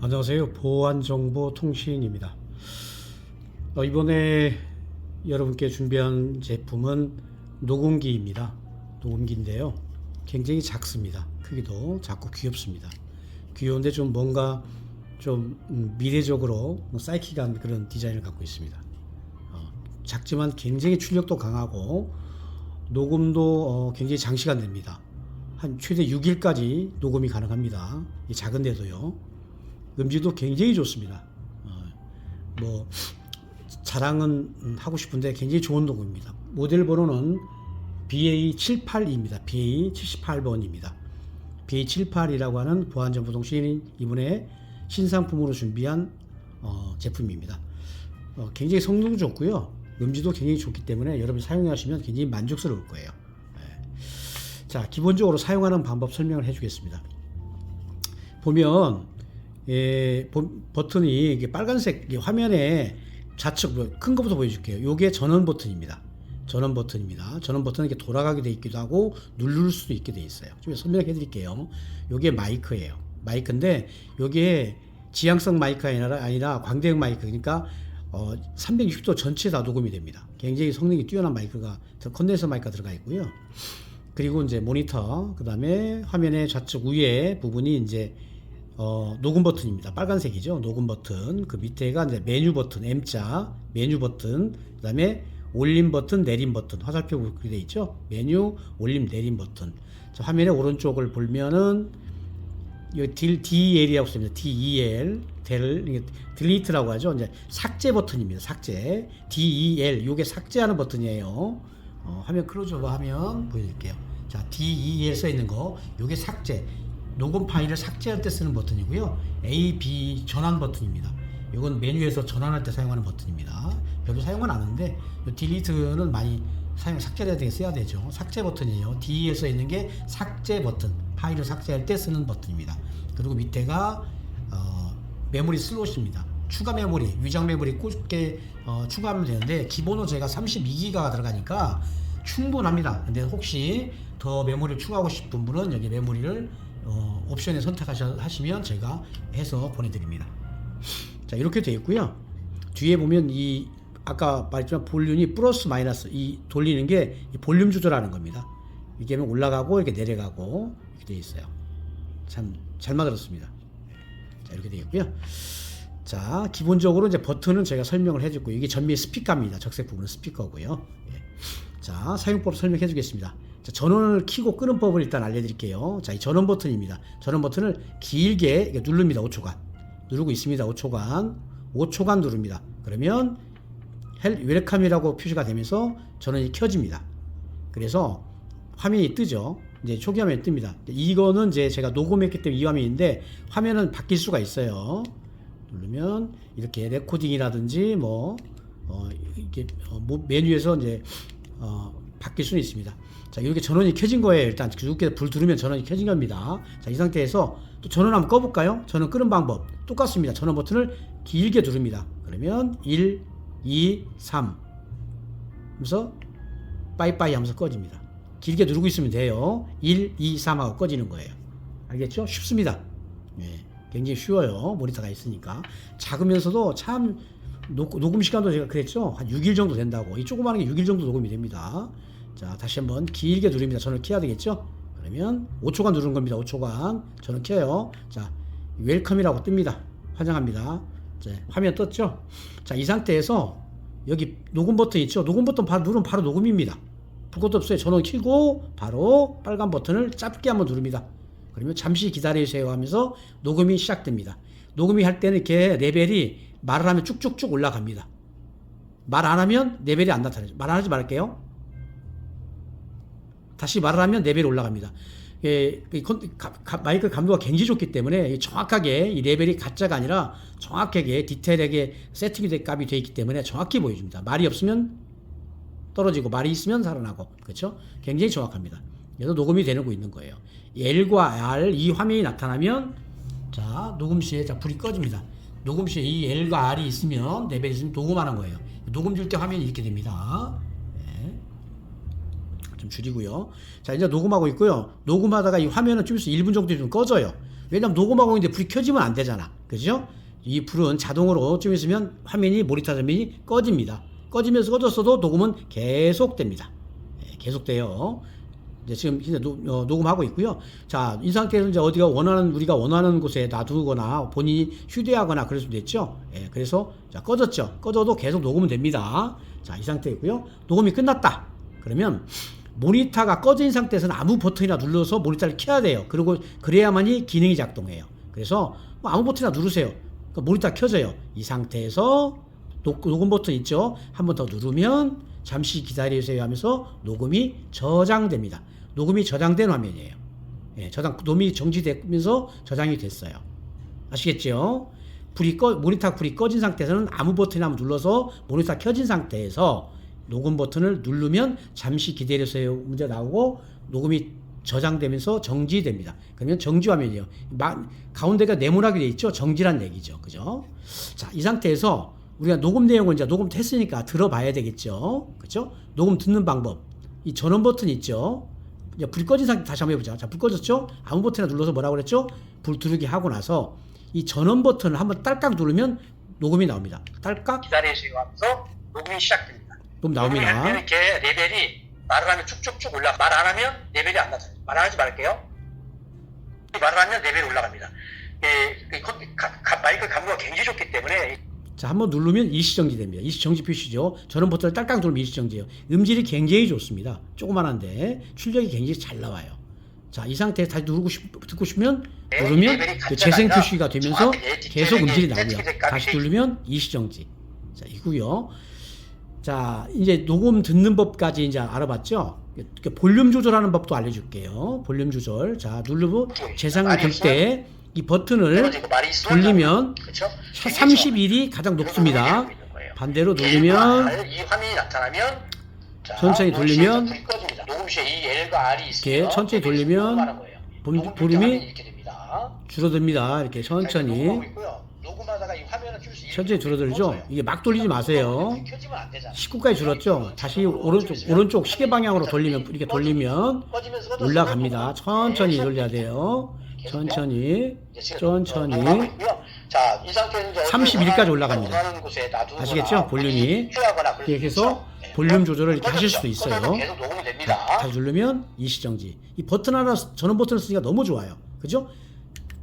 안녕하세요. 보안정보통신입니다. 어, 이번에 여러분께 준비한 제품은 녹음기입니다. 녹음기인데요. 굉장히 작습니다. 크기도 작고 귀엽습니다. 귀여운데 좀 뭔가 좀 음, 미래적으로 사이키한 그런 디자인을 갖고 있습니다. 어, 작지만 굉장히 출력도 강하고 녹음도 어, 굉장히 장시간 됩니다. 한 최대 6일까지 녹음이 가능합니다. 이 작은데도요. 음질도 굉장히 좋습니다. 어, 뭐 자랑은 음, 하고 싶은데 굉장히 좋은 녹음입니다. 모델 번호는 BA78입니다. BA78번입니다. BA78이라고 하는 보안정보통신이 이번에 신상품으로 준비한 어, 제품입니다. 어, 굉장히 성능도 좋고요. 음질도 굉장히 좋기 때문에 여러분이 사용하시면 굉장히 만족스러울 거예요. 예. 자, 기본적으로 사용하는 방법 설명을 해주겠습니다. 보면 예, 보- 버튼이 이게 빨간색 화면에 좌측 뭐큰 거부터 보여줄게요. 요게 전원 버튼입니다. 전원 버튼입니다. 전원 버튼은 이렇게 돌아가게 돼 있기도 하고 누를 수도 있게 돼 있어요. 좀 설명해 드릴게요. 요게 마이크예요. 마이크인데 요게 지향성 마이크가 아니라, 아니라 광대형 마이크 그러니까 어, 360도 전체 다 녹음이 됩니다. 굉장히 성능이 뛰어난 마이크가 저 컨덴서 마이크가 들어가 있고요. 그리고 이제 모니터 그 다음에 화면의 좌측 위에 부분이 이제 어, 녹음 버튼입니다. 빨간색이죠. 녹음 버튼. 그 밑에가 이제 메뉴 버튼, M자, 메뉴 버튼, 그 다음에 올림 버튼, 내림 버튼. 화살표 그렇게 돼 있죠. 메뉴, 올림, 내림 버튼. 자, 화면의 오른쪽을 보면은 여기 딜, DEL이라고 씁니다. DEL. 델, 딜리트라고 하죠. 이제 삭제 버튼입니다. 삭제. DEL. 요게 삭제하는 버튼이에요. 어, 화면 클로즈업 하면 보여드릴게요. 자, DEL 써 있는 거. 요게 삭제. 녹음 파일을 삭제할 때 쓰는 버튼이고요. A, B 전환 버튼입니다. 이건 메뉴에서 전환할 때 사용하는 버튼입니다. 별로 사용은 안 하는데 요 딜리트는 많이 사용 삭제해야 되게 써야 되죠. 삭제 버튼이에요. D에 써 있는 게 삭제 버튼. 파일을 삭제할 때 쓰는 버튼입니다. 그리고 밑에가 어, 메모리 슬롯입니다. 추가 메모리, 위장 메모리 꽂게 어, 추가하면 되는데 기본으로 제가 32기가가 들어가니까 충분합니다. 근데 혹시 더 메모리를 추가하고 싶은 분은 여기 메모리를 어, 옵션에 선택하시면 제가 해서 보내드립니다. 자 이렇게 되어 있고요. 뒤에 보면 이 아까 말했지만 볼륨이 플러스 마이너스 이 돌리는 게 이 볼륨 조절하는 겁니다. 이게 올라가고 이렇게 내려가고 이렇게 되어 있어요. 참 잘 만들었습니다. 자 이렇게 되어 있고요. 자 기본적으로 이제 버튼은 제가 설명을 해줬고 이게 전미 스피커입니다. 적색 부분은 스피커고요. 예. 자 사용법 설명해 주겠습니다. 자, 전원을 켜고 끄는 법을 일단 알려드릴게요. 자, 이 전원 버튼입니다. 전원 버튼을 길게 누릅니다. 5초간. 누르고 있습니다. 5초간. 5초간 누릅니다. 그러면 헬 웰컴이라고 표시가 되면서 전원이 켜집니다. 그래서 화면이 뜨죠. 이제 초기 화면이 뜹니다. 이거는 이제 제가 녹음했기 때문에 이 화면인데 화면은 바뀔 수가 있어요. 누르면 이렇게 레코딩이라든지 뭐 어, 이렇게 어, 뭐 메뉴에서 이제 어, 바뀔 수는 있습니다. 자 이렇게 전원이 켜진 거예요. 일단 이렇게 불 두르면 전원이 켜진 겁니다. 자 이 상태에서 또 전원 한번 꺼볼까요? 전원 끄는 방법 똑같습니다. 전원 버튼을 길게 누릅니다. 그러면 1, 2, 3 하면서 빠이빠이 하면서 꺼집니다. 길게 누르고 있으면 돼요. 1, 2, 3 하고 꺼지는 거예요. 알겠죠? 쉽습니다. 네, 굉장히 쉬워요. 모니터가 있으니까. 작으면서도 참 녹, 녹음 시간도 제가 그랬죠. 한 6일 정도 된다고. 이 조그마한 게 6일 정도 녹음이 됩니다. 자, 다시 한번 길게 누릅니다. 전원 켜야 되겠죠? 그러면 5초간 누르는 겁니다. 5초간. 전원 켜요. 자, 웰컴이라고 뜹니다. 환영합니다. 자, 화면 떴죠? 자, 이 상태에서 여기 녹음 버튼 있죠? 녹음 버튼 바로 누르면 바로 녹음입니다. 볼 것도 없어요. 전원 켜고 바로 빨간 버튼을 짧게 한번 누릅니다. 그러면 잠시 기다리세요 하면서 녹음이 시작됩니다. 녹음이 할 때는 이렇게 레벨이 말을 하면 쭉쭉쭉 올라갑니다. 말 안 하면 레벨이 안 나타나죠. 말 안 하지 말게요. 다시 말을 하면 레벨이 올라갑니다. 예, 이 컨- 가- 가- 마이크 감도가 굉장히 좋기 때문에 이 정확하게 이 레벨이 가짜가 아니라 정확하게 디테일하게 세팅이 된 값이 되어 있기 때문에 정확히 보여줍니다. 말이 없으면 떨어지고 말이 있으면 살아나고 그렇죠? 굉장히 정확합니다. 그래서 녹음이 되고 있는 거예요. L과 R 이 화면이 나타나면 자 녹음 시에 자 불이 꺼집니다. 녹음 시에 이 L과 R이 있으면 레벨이 있으면 녹음하는 거예요. 녹음 줄 때 화면이 이렇게 됩니다. 네. 좀 줄이고요. 자 이제 녹음하고 있고요. 녹음하다가 이 화면은 좀 있어 1분 정도 좀 꺼져요. 왜냐면 녹음하고 있는데 불이 켜지면 안 되잖아. 그죠? 이 불은 자동으로 좀 있으면 화면이 모니터 화면이 꺼집니다. 꺼지면서 꺼졌어도 녹음은 계속 됩니다. 예, 계속 돼요. 이제 지금 이제 노, 어, 녹음하고 있고요. 자, 이 상태에서 이제 어디가 원하는 우리가 원하는 곳에 놔두거나 본인이 휴대하거나 그럴 수도 있죠. 예, 그래서 자 꺼졌죠. 꺼져도 계속 녹음은 됩니다. 자, 이 상태이고요. 녹음이 끝났다. 그러면 모니터가 꺼진 상태에서는 아무 버튼이나 눌러서 모니터를 켜야 돼요. 그리고 그래야만이 기능이 작동해요. 그래서 뭐 아무 버튼이나 누르세요. 그 모니터 켜져요. 이 상태에서 녹, 녹음 버튼 있죠? 한 번 더 누르면 잠시 기다리세요 하면서 녹음이 저장됩니다. 녹음이 저장된 화면이에요. 예, 저장, 녹음이 정지되면서 저장이 됐어요. 아시겠죠? 불이 꺼, 모니터 불이 꺼진 상태에서는 아무 버튼이나 눌러서 모니터 켜진 상태에서 녹음 버튼을 누르면 잠시 기다리세요 문제 나오고 녹음이 저장되면서 정지됩니다. 그러면 정지 화면이에요. 마- 가운데가 네모나게 돼 있죠. 정지란 얘기죠. 그죠? 자, 이 상태에서 우리가 녹음 내용을 이제 녹음 했으니까 들어봐야 되겠죠. 그죠? 녹음 듣는 방법. 이 전원 버튼 있죠. 불 꺼진 상태 다시 한번 해보자. 자, 불 꺼졌죠? 아무 버튼이나 눌러서 뭐라고 그랬죠? 불 두르기 하고 나서 이 전원 버튼을 한번 딸깍 누르면 녹음이 나옵니다. 딸깍 기다리시고 하면서 녹음이 시작됩니다. 할 나옵니다. 이렇게 레벨이 말을 하면 쭉쭉쭉 올라. 말 안 하면 레벨이 안 낮아요. 말안 하지 말게요. 말을 하면 레벨이 올라갑니다. 예, 가- 마이크 감도가 굉장히 좋기 때문에 자, 한번 누르면 일시정지 됩니다. 일시정지 표시죠. 전원 버튼을 딸깍 누르면 일시정지예요. 음질이 굉장히 좋습니다. 조그만한데 출력이 굉장히 잘 나와요. 자, 이 상태에서 다시 누르고 싶, 듣고 싶으면 네, 누르면 그 재생 표시가 되면서 정확히 계속 음질이 나옵니다. 다시 누르면 일시정지. 자, 이고요. 자, 이제 녹음 듣는 법까지 이제 알아봤죠? 볼륨 조절하는 법도 알려줄게요. 볼륨 조절. 자, 누르고 재생을 말이 들때 이 버튼을 돌리면 그렇죠? 31이 가장 높습니다. 반대로 누르면 R, 이 화면이 나타나면 자, 천천히 돌리면 이렇게 천천히 돌리면. 볼- 볼륨이. 줄어듭니다. 이렇게 천천히. 녹음하다가 이 천천히 줄어들죠? 이게 막 돌리지 마세요. 안 되잖아요. 19까지 줄었죠? 다시 오른쪽, 오른쪽 시계 방향으로 돌리면, 이렇게 돌리면 올라갑니다. 천천히 계속 돌려야 돼요. 천천히, 천천히. 녹음하고 있고요. 자, 이 상태는 이제 31 까지 올라갑니다. 아시겠죠? 볼륨이. 이렇게 해서. 네. 볼륨 조절을 이렇게 하실 수도? 있어요. 됩니다. 다시 누르면 일시정지. 이 버튼 하나, 전원 버튼을 쓰니까 너무 좋아요. 그죠?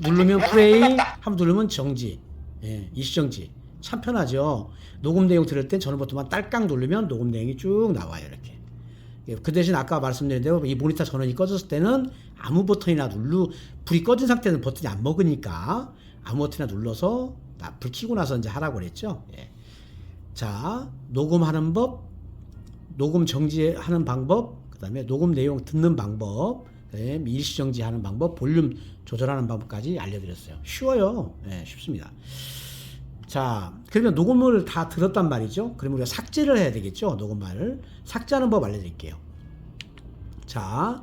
누르면 플레이, 한번 누르면 정지. 예, 일시정지. 참 편하죠? 녹음 내용 들을 땐 전원 버튼만 딸깍 누르면 녹음 내용이 쭉 나와요. 이렇게. 예, 그 대신 아까 말씀드린 대로 이 모니터 전원이 꺼졌을 때는 아무 버튼이나 눌루, 불이 꺼진 상태는 버튼이 안 먹으니까 아무 버튼이나 눌러서 나- 불 켜고 나서 이제 하라고 그랬죠. 예. 자, 녹음하는 법, 녹음 정지하는 방법, 그 다음에 녹음 내용 듣는 방법, 그다음에 일시정지하는 방법, 볼륨 조절하는 방법까지 알려드렸어요. 쉬워요. 예, 쉽습니다. 자, 그러면 녹음을 다 들었단 말이죠. 그러면 우리가 삭제를 해야 되겠죠. 녹음말을. 삭제하는 법 알려드릴게요. 자,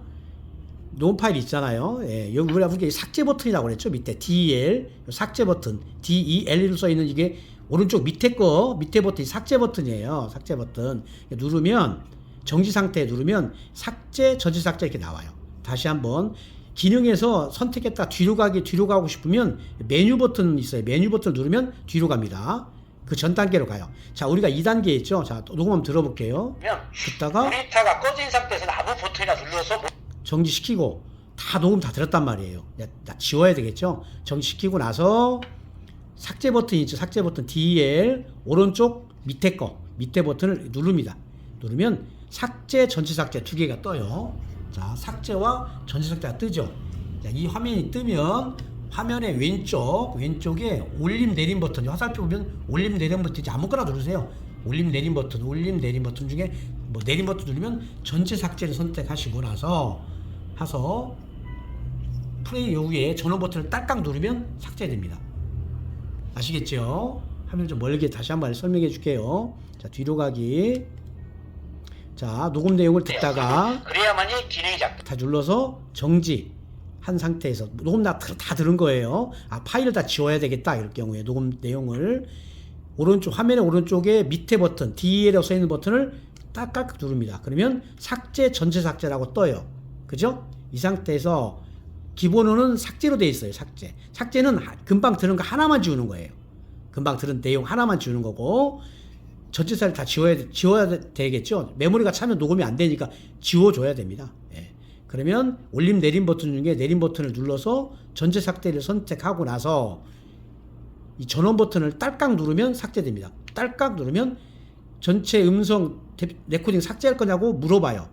녹음 파일 있잖아요. 예, 여기 우리가 이게 삭제 버튼이라고 그랬죠. 밑에 DEL 삭제 버튼, DEL로 써 있는 이게 오른쪽 밑에 거 밑에 버튼이 삭제 버튼이에요. 삭제 버튼 누르면 정지 상태에 누르면 삭제, 저지 삭제 이렇게 나와요. 다시 한번 기능에서 선택했다 뒤로 가기 뒤로 가고 싶으면 메뉴 버튼 있어요. 메뉴 버튼 누르면 뒤로 갑니다. 그 전 단계로 가요. 자, 우리가 2단계 있죠. 자, 녹음 한번 들어볼게요. 듣다가 모니터가 꺼진 상태에서는 아무 버튼이나 눌러서 뭐 정지시키고 다 녹음 다 들었단 말이에요. 야, 나 지워야 되겠죠? 정지시키고 나서 삭제 버튼 있죠? 삭제 버튼 DL 오른쪽 밑에 거 밑에 버튼을 누릅니다. 누르면 삭제 전체 삭제 두 개가 떠요. 자, 삭제와 전체 삭제가 뜨죠. 자, 이 화면이 뜨면 화면의 왼쪽 왼쪽에 올림 내림 버튼 화살표 보면 올림 내림 버튼 아무거나 누르세요. 올림 내림 버튼 올림 내림 버튼 중에 뭐 내림 버튼 누르면 전체 삭제를 선택하시고 나서 하서 플레이 요구에 전원 버튼을 딸깍 누르면 삭제됩니다. 아시겠죠? 화면 좀 멀게 다시 한번 설명해 줄게요. 자, 뒤로 가기. 자, 녹음 내용을 듣다가 그래야만이 기능이 작동. 다 눌러서 정지 한 상태에서 녹음 다, 다 들은 거예요. 아, 파일을 다 지워야 되겠다. 이럴 경우에 녹음 내용을 오른쪽 화면의 오른쪽에 밑에 버튼 DL에 써 있는 버튼을 딱깍 누릅니다. 그러면 삭제 전체 삭제라고 떠요. 그죠? 이 상태에서 기본어는 삭제로 돼 있어요. 삭제. 삭제는 하- 금방 들은 거 하나만 지우는 거예요. 금방 들은 내용 하나만 지우는 거고 전체 사를 다 지워야 돼- 지워야 되- 되겠죠. 메모리가 차면 녹음이 안 되니까 지워줘야 됩니다. 예. 그러면 올림 내림 버튼 중에 내림 버튼을 눌러서 전체 삭제를 선택하고 나서 이 전원 버튼을 딸깍 누르면 삭제됩니다. 딸깍 누르면 전체 음성 대- 레코딩 삭제할 거냐고 물어봐요.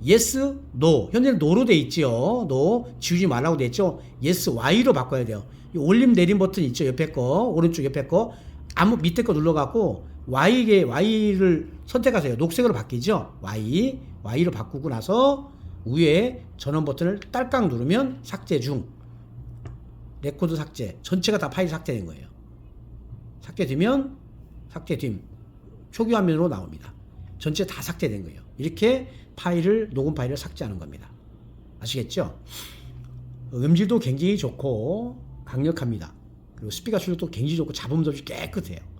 yes, no. 현재는 no로 돼 있지요. no. 지우지 말라고 돼 있죠. yes, y로 바꿔야 돼요. 이 올림 내림 버튼 있죠. 옆에 거, 오른쪽 옆에 거. 아무 밑에 거 눌러 갖고 y에 y를 선택하세요. 녹색으로 바뀌죠. y. y로 바꾸고 나서 위에 전원 버튼을 딸깍 누르면 삭제 중. 레코드 삭제. 전체가 다 파일 삭제된 거예요. 삭제되면 삭제됨. 초기 화면으로 나옵니다. 전체 다 삭제된 거예요. 이렇게 파일을 녹음 파일을 삭제하는 겁니다. 아시겠죠? 음질도 굉장히 좋고 강력합니다. 그리고 스피커 출력도 굉장히 좋고 잡음도 깨끗해요.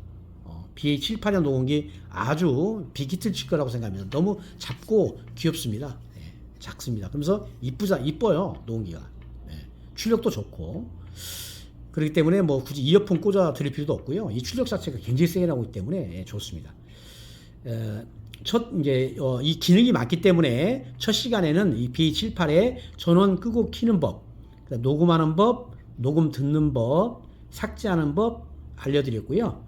어, BA78년 녹음기 아주 비기틀 칠 거라고 생각합니다. 너무 작고 귀엽습니다. 예, 작습니다. 그러면서 이쁘자 이뻐요 녹음기가. 예, 출력도 좋고 그렇기 때문에 뭐 굳이 이어폰 꽂아 드릴 필요도 없고요. 이 출력 자체가 굉장히 세게 나오기 때문에 예, 좋습니다. 에, 첫 이제 어, 이 기능이 많기 때문에 첫 시간에는 이 B78의 전원 끄고 키는 법, 녹음하는 법, 녹음 듣는 법, 삭제하는 법 알려드렸고요.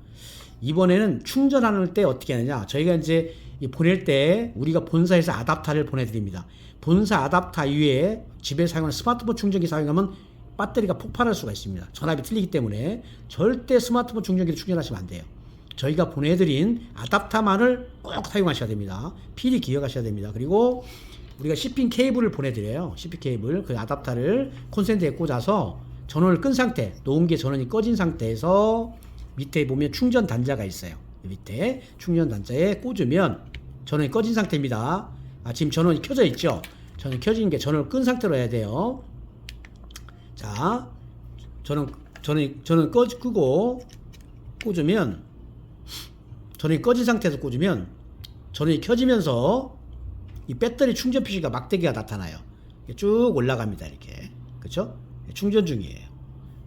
이번에는 충전하는 때 어떻게 하느냐? 저희가 이제 이 보낼 때 우리가 본사에서 아답터를 보내드립니다. 본사 아답터 이외에 집에 사용하는 스마트폰 충전기 사용하면 배터리가 폭발할 수가 있습니다. 전압이 틀리기 때문에 절대 스마트폰 충전기를 충전하시면 안 돼요. 저희가 보내드린 아답터만을 꼭 사용하셔야 됩니다. 필히 기억하셔야 됩니다. 그리고 우리가 시핑 케이블을 보내드려요. 시핑 케이블 그 아답터를 콘센트에 꽂아서 전원을 끈 상태, 녹음기 전원이 꺼진 상태에서 밑에 보면 충전 단자가 있어요. 이 밑에 충전 단자에 꽂으면 전원이 꺼진 상태입니다. 아, 지금 전원이 켜져 있죠. 전원이 켜진 게 전원을 끈 상태로 해야 돼요. 자, 전원 전원이 전원 꺼 끄고 꽂으면 전원이 꺼진 상태에서 꽂으면 전원이 켜지면서 이 배터리 충전 표시가 막대기가 나타나요. 쭉 올라갑니다. 이렇게. 그렇죠? 충전 중이에요.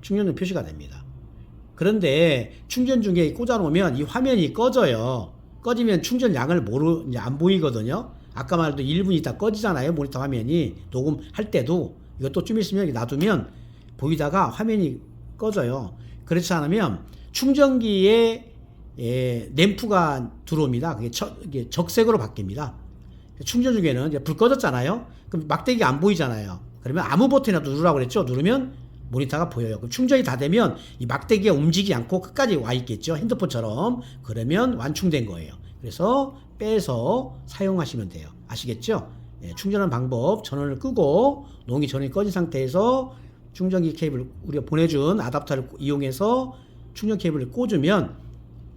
충전 중 표시가 됩니다. 그런데 충전 중에 꽂아 놓으면 이 화면이 꺼져요. 꺼지면 충전량을 모르 이제 안 보이거든요. 아까 말도 1분 있다 꺼지잖아요. 모니터 화면이 녹음할 때도 이것도 좀 있으면 놔두면 보이다가 화면이 꺼져요. 그렇지 않으면 충전기에 예, 램프가 들어옵니다. 그게, 저, 이게 적색으로 바뀝니다. 충전 중에는 불 꺼졌잖아요. 그럼 막대기가 안 보이잖아요. 그러면 아무 버튼이라도 누르라고 그랬죠. 누르면 모니터가 보여요. 그럼 충전이 다 되면 이 막대기가 움직이지 않고 끝까지 와 있겠죠. 핸드폰처럼. 그러면 완충된 거예요. 그래서 빼서 사용하시면 돼요. 아시겠죠? 예, 충전하는 방법 전원을 끄고 농이 전원이 꺼진 상태에서 충전기 케이블 우리가 보내준 아답터를 이용해서 충전 케이블을 꽂으면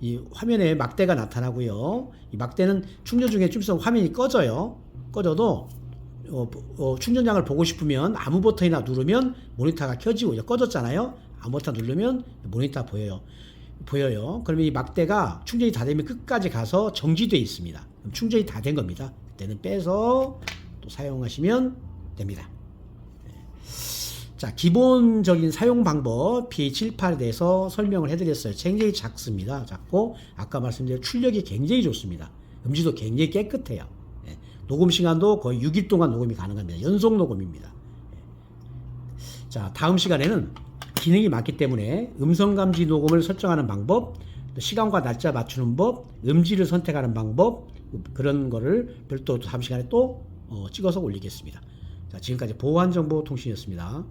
이 화면에 막대가 나타나고요. 이 막대는 충전 중에 좀 있으면 화면이 꺼져요. 꺼져도 어, 어, 충전량을 보고 싶으면 아무 버튼이나 누르면 모니터가 켜지고 이제 꺼졌잖아요. 아무 버튼 누르면 모니터 보여요. 보여요. 그러면 이 막대가 충전이 다 되면 끝까지 가서 정지돼 있습니다. 충전이 다 된 겁니다. 그때는 빼서 또 사용하시면 됩니다. 자, 기본적인 사용 방법 P78에 대해서 설명을 해드렸어요. 굉장히 작습니다. 작고 아까 말씀드린 출력이 굉장히 좋습니다. 음질도 굉장히 깨끗해요. 예, 녹음 시간도 거의 6일 동안 녹음이 가능합니다. 연속 녹음입니다. 예. 자, 다음 시간에는 기능이 많기 때문에 음성 감지 녹음을 설정하는 방법, 또 시간과 날짜 맞추는 법, 음질을 선택하는 방법 그런 거를 별도 다음 시간에 또 어, 찍어서 올리겠습니다. 자, 지금까지 보안정보통신이었습니다.